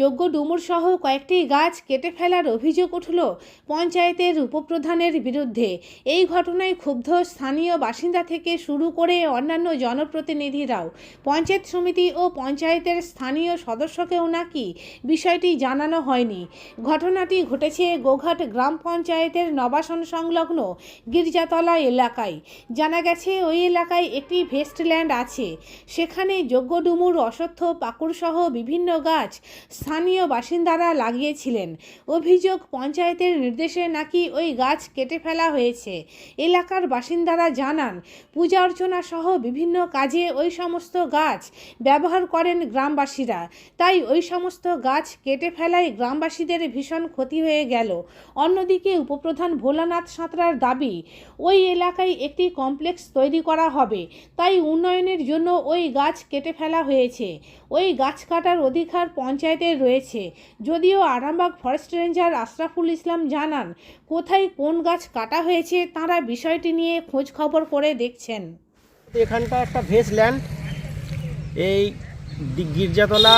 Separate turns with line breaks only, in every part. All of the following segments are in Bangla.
যোগ্য ডুমুর সহ কয়েকটি গাছ কেটে ফেলার অভিযোগ উঠল পঞ্চায়েতের উপপ্রধানের বিরুদ্ধে। এই ঘটনায় ক্ষুব্ধ স্থানীয় বাসিন্দা থেকে শুরু করে অন্যান্য জনপ্রতিনিধিরাও। পঞ্চায়েত সমিতি ও পঞ্চায়েতের স্থানীয় সদস্যকেও নাকি বিষয়টি জানানো হয়নি। ঘটনাটি ঘটেছে গোঘাট গ্রাম পঞ্চায়েতের নবাসন সংলগ্ন গির্জাতলা এলাকায়। জানা গেছে, ওই এলাকায় একটি ভেস্টল্যান্ড আছে। সেখানে যোগ্য ডুমুর, অশ্বত্থ, পাকুড়সহ বিভিন্ন গাছ স্থানীয় বাসিন্দারা লাগিয়েছিলেন। অভিযোগ, পঞ্চায়েতের নির্দেশে নাকি ওই গাছ কেটে ফেলা হয়েছে। এলাকার বাসিন্দারা জানান, পূজা অর্চনা সহ বিভিন্ন কাজে ওই সমস্ত গাছ ব্যবহার করেন গ্রামবাসীরা। তাই ওই সমস্ত গাছ কেটে ফেলায় গ্রামবাসীদের ভীষণ ক্ষতি হয়ে গেল। অন্যদিকে উপপ্রধান ভোলানাথ সাঁতরার দাবি, ওই এলাকায় একটি কমপ্লেক্স তৈরি করা হবে, তাই উন্নয়নের জন্য ওই গাছ কেটে ফেলা হয়েছে। ওই গাছ কাটার অধিকার পঞ্চায়েতের রয়েছে। যদিও আরামবাগ ফরেস্ট রেঞ্জার আশরাফুল ইসলাম জানান, কোথায় কোন গাছ কাটা হয়েছে তারা বিষয়টি নিয়ে খোঁজ খবর করে দেখছেন।
এখানটা একটা ভেস ল্যান্ড এই গির্জাতলা,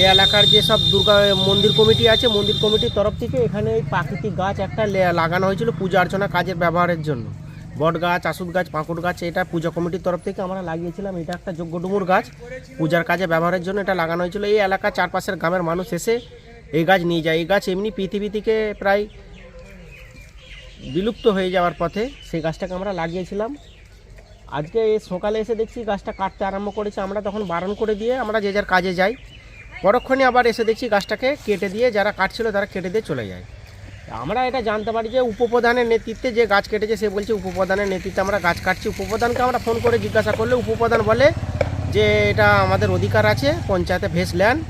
এই এলাকার যে সব দুর্গা, মন্দির কমিটি আছে, মন্দির কমিটির তরফ থেকে এখানে এই প্রাকৃতিক গাছ একটা লাগানো হয়েছিল পূজা অর্চনা কাজের ব্যবহারের জন্য। বট গাছ আসুদ গাছ পাঁকুড় গাছ, এটা পূজা কমিটির তরফ থেকে আমরা লাগিয়েছিলাম। এটা একটা যোগ্য ডুমুর গাছ। পূজার কাজে ব্যবহারের জন্য এটা লাগানো হয়েছিল। এই এলাকার চারপাশের গ্রামের মানুষ এসে এই গাছ নিয়ে যায়। এই গাছ এমনি পৃথিবী থেকে প্রায় বিলুপ্ত হয়ে যাওয়ার পথে সেই গাছটাকে আমরা লাগিয়েছিলাম। আজকে সকালে এসে দেখছি গাছটা কাটতে আরম্ভ করেছে। আমরা তখন বারণ করে দিয়ে আমরা যে যার কাজে যাই। পরক্ষণে আবার এসে দেখছি গাছটাকে কেটে দিয়ে যারা কাটছিল তারা কেটে দিয়ে চলে যায়। আমরা এটা জানতে পারি যে উপপ্রধানের নেতৃত্বে যে গাছ কেটেছে সে বলছে উপপ্রধানের নেতৃত্বে আমরা গাছ কাটছি। উপপ্রধানকে আমরা ফোন করে জিজ্ঞাসা করলে উপপ্রধান বলে যে এটা আমাদের অধিকার আছে পঞ্চায়েতে ভেস ল্যান্ড।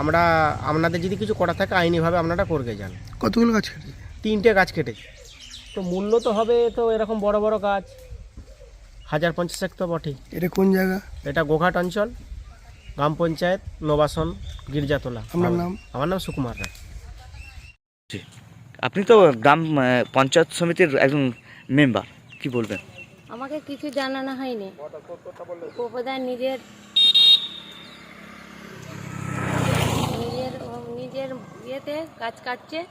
আমরা আপনাদের যদি কিছু করা থাকে আইনিভাবে আপনারা করবে যান।
কতগুলো গাছ কেটেছে?
তিনটে গাছ কেটেছে। তো মূল্য তো হবে তো এরকম বড় বড় গাছ। হাজার পঞ্চাশ এক তো বটেই।
এটা কোন জায়গা?
এটা গোঘাট অঞ্চল গ্রাম পঞ্চায়েত নবাসন গির্জাতলা।
আপনার নাম?
আমার নাম সুকুমার রায়।
আপনি তো গ্রাম পঞ্চায়েত সমিতির একজন মেম্বার, কি বলবেন?
আমাকে কিছু জানানো হয়নি। উপপ্রধান নিজের নিজের নিজের ইয়েতে কাজ কাটছে।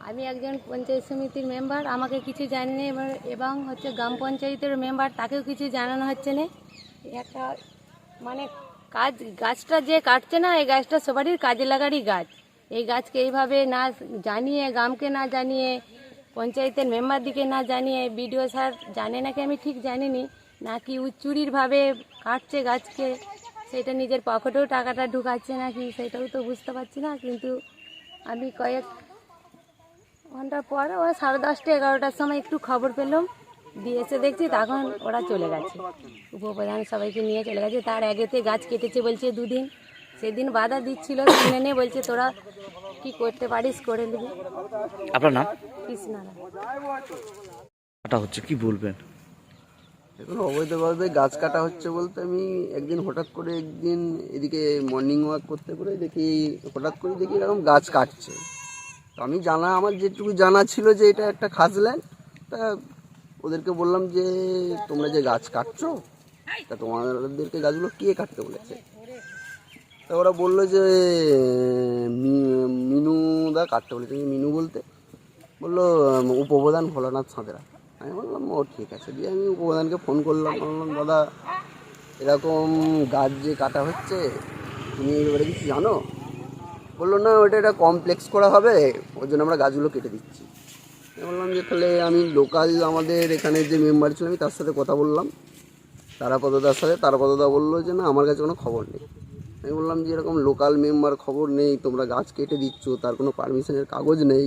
আমি একজন পঞ্চায়েত সমিতির মেম্বার, আমাকে কিছু জানিয়ে এবার- এবং হচ্ছে গ্রাম পঞ্চায়েতের মেম্বার, তাকেও কিছু জানানো হচ্ছে না। একটা মানে কাজ, গাছটা যে কাটছে না, এই গাছটা সবারই কাজে লাগারই গাছ। এই গাছকে এইভাবে না জানিয়ে, গ্রামকে না জানিয়ে, পঞ্চায়েতের মেম্বার দিকে না জানিয়ে, বিডিও স্যার জানে নাকি আমি ঠিক জানিনি, নাকি উচ্চুরির ভাবে কাটছে গাছকে, সেটা নিজের পকেটেও টাকাটা ঢুকাচ্ছে নাকি, সেটাও তো বুঝতে পারছি না, কিন্তু আমি কয়েক ঘণ্টা পর ওই সাড়ে দশটা, এগারোটার সময় একটু খবর পেলাম, দিয়ে এসে দেখছি তখন ওরা চলে গেছে। উপপ্রধান সবাইকে নিয়ে চলে গেছে, তার আগেতে গাছ কেটেছে বলছে দুদিন। সেদিন বাধা দিচ্ছিল কিনে নিয়ে বলছে তোরা কি করতে পারিস করে নিবি।
আপনার নাম?
কৃষ্ণারা
কাটা হচ্ছে কি বলবেন?
এখন অবৈধভাবে গাছ কাটা হচ্ছে বলতে আমি একদিন হঠাৎ করে একদিন এদিকে মর্নিং ওয়াক করতে করে দেখি হঠাৎ করে দেখি এরকম গাছ কাটছে। তো আমি জানা আমার যেটুকু জানা ছিল যে এটা একটা খাসল্যান্ড তা ওদেরকে বললাম যে তোমরা যে গাছ কাটছো তা তোমাদেরকে গাছগুলো কে কাটতে বলেছে? তা ওরা বলল যে মিনু দা কাটতে বলেছে মিনু বলতে? বলল উপপ্রধান ভোলানাথ সাঁতরা। আমি বললাম, ও ঠিক আছে। দিয়ে আমি উপপ্রধানকে ফোন করলাম। বললাম, দাদা, এরকম গাছ যে কাটা হচ্ছে, তুমি এবারে কিছু জানো? বলল, না, ওটা একটা কমপ্লেক্স করা হবে ওই জন্য আমরা গাছগুলো কেটে দিচ্ছি। আমি বললাম যে, তাহলে আমি লোকাল আমাদের এখানে যে মেম্বার ছিল, আমি তার সাথে কথা বললাম। তারাপদদার সাথে তারাপদদা বলল যে, না, আমার কাছে কোনো খবর নেই। আমি বললাম যে এরকম লোকাল মেম্বার খবর নেই তোমরা গাছ কেটে দিচ্ছ তার কোনো পারমিশনের কাগজ নেই।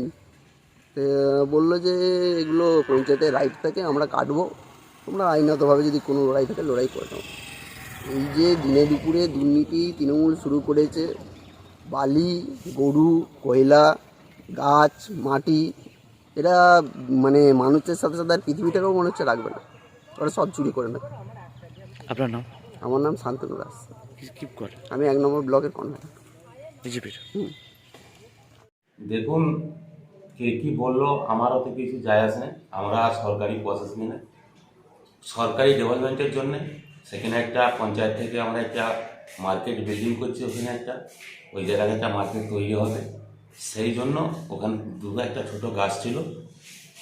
বলল যে এগুলো পঞ্চায়েতের রাইট থাকে আমরা কাটবো। তোমরা আইনতভাবে যদি কোনো লড়াই থাকে লড়াই করে নাও। এই যে দিনে দুপুরে দুর্নীতি তৃণমূল শুরু করেছে বালি গরু কয়লা গাছ মাটি এরা মানে মানুষের সাথে সাথে আর পৃথিবীটাকেও মনে হচ্ছে রাখবে না। ওরা সব চুরি করে নেবে।
আপনার নাম?
আমার নাম শান্তনু দাস।
কি করে।
আমি এক নম্বর ব্লকের কনভেনার
বিজেপির।
দেখুন কে কি বলল আমারও তো কিছু যায় আসে না। আমরা সরকারি প্রশাসনে না। সরকারি ডেভেলপমেন্টের জন্য সেখানে একটা পঞ্চায়েত থেকে আমরা একটা মার্কেট বিল্ডিং করছে ওখানে একটা। ওই জায়গায় একটা মার্কেট তৈরি হবে। সেই জন্য ওখানে দু একটা ছোট গাছ ছিল।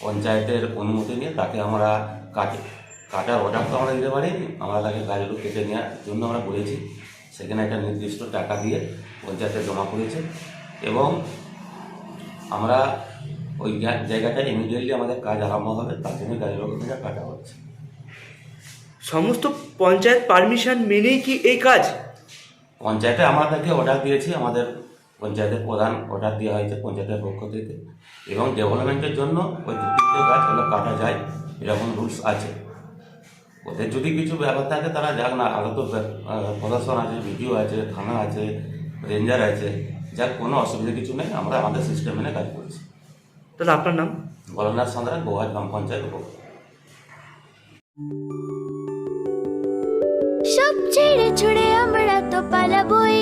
পঞ্চায়েতের অনুমতি নিয়ে তাকে আমরা কাটে। কাটার অর্ডার তো আমরা দিতে পারিনি আমরা তাকে গাছগুলো কেটে নেওয়ার জন্য আমরা বলেছি সেখানে একটা নির্দিষ্ট টাকা দিয়ে পঞ্চায়েতে জমা করেছে এবং আমরা ওই জা- জায়গাটায় ইমিডিয়েটলি আমাদের কাজ আরম্ভ হবে তার জন্য গাছগুলো থেকে কাটা হচ্ছে।
সমস্ত পঞ্চায়েত পারমিশন মেনেই কি এই কাজ?
পঞ্চায়েতে আমাদেরকে অর্ডার দিয়েছি আমাদের পঞ্চায়েতের প্রধান অর্ডার দেওয়া হয়েছে পঞ্চায়েতের পক্ষ থেকে এবং ডেভেলপমেন্টের জন্য ওই তিনটে গাছগুলো কাটা যায় এরকম রুলস আছে। ওদের যদি কিছু ব্যাপার থাকে তারা যাক না আরও তো প্রশাসন আছে বিডিও আছে থানা আছে রেঞ্জার আছে যাক কোনো অসুবিধা কিছু নেই আমরা আমাদের সিস্টেম মেনে কাজ করছি।
তাহলে আপনার নাম?
বলনাথ সান্দ্রা গোহাট গ্রাম পঞ্চায়েত উপ
সব ছেড়ে ছুড়ে আমরা তো পালাবই।